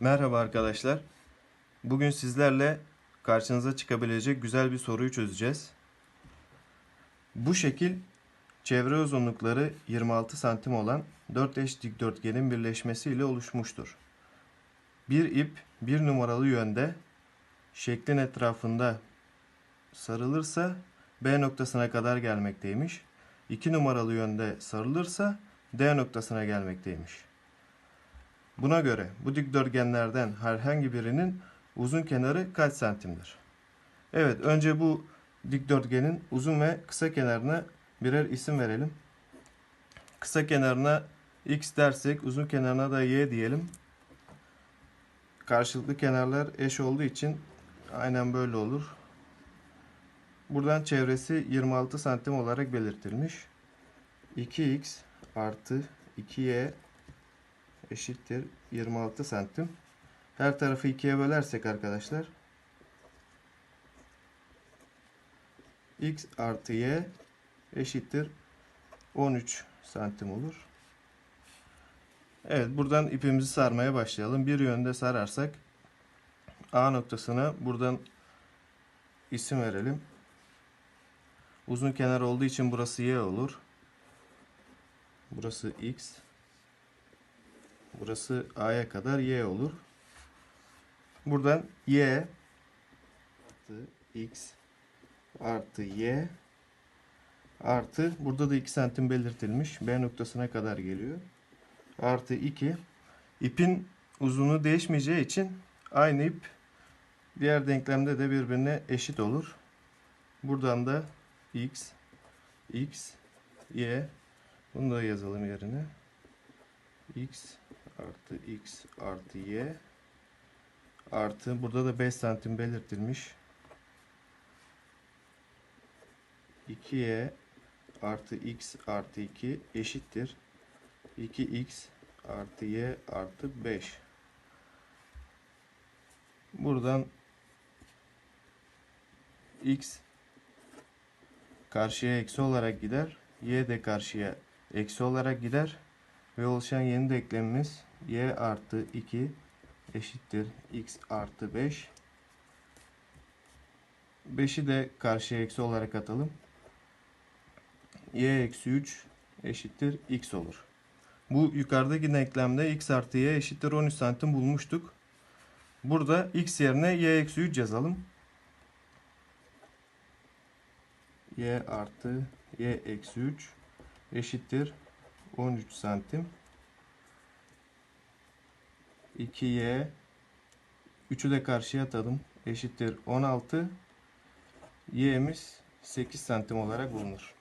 Merhaba arkadaşlar. Bugün sizlerle karşınıza çıkabilecek güzel bir soruyu çözeceğiz. Bu şekil çevre uzunlukları 26 santim olan 4 eş dikdörtgenin birleşmesiyle oluşmuştur. Bir ip bir numaralı yönde şeklin etrafında sarılırsa B noktasına kadar gelmekteymiş. 2 numaralı yönde sarılırsa D noktasına gelmekteymiş. Buna göre bu dikdörtgenlerden herhangi birinin uzun kenarı kaç santimdir? Evet, önce bu dikdörtgenin uzun ve kısa kenarına birer isim verelim. Kısa kenarına x dersek uzun kenarına da y diyelim. Karşılıklı kenarlar eş olduğu için aynen böyle olur. Buradan çevresi 26 santim olarak belirtilmiş. 2x artı 2y eşittir 26 santim. Her tarafı ikiye bölersek arkadaşlar x artı y eşittir 13 santim olur. Evet buradan ipimizi sarmaya başlayalım. Bir yönde sararsak A noktasına buradan isim verelim. Uzun kenar olduğu için burası y olur. Burası x. Burası A'ya kadar Y olur. Buradan Y artı X artı Y artı burada da 2 santim belirtilmiş. B noktasına kadar geliyor. Artı 2. İpin uzunluğu değişmeyeceği için aynı ip diğer denklemde de birbirine eşit olur. Buradan da X X Y bunu da yazalım yerine. X artı x artı y artı burada da 5 santim belirtilmiş. 2y artı x artı 2 eşittir. 2x artı y artı 5 buradan x karşıya eksi olarak gider. y de karşıya eksi olarak gider. Ve oluşan yeni denklemimiz y artı 2 eşittir x artı 5. 5'i de karşıya eksi olarak atalım. y eksi 3 eşittir x olur. Bu yukarıdaki denklemde x artı y eşittir 13 santim bulmuştuk. Burada x yerine y eksi 3 yazalım. y artı y eksi 3 eşittir 13 santim. 2y 3'ü de karşıya atalım. Eşittir 16. Y'miz 8 santim olarak bulunur.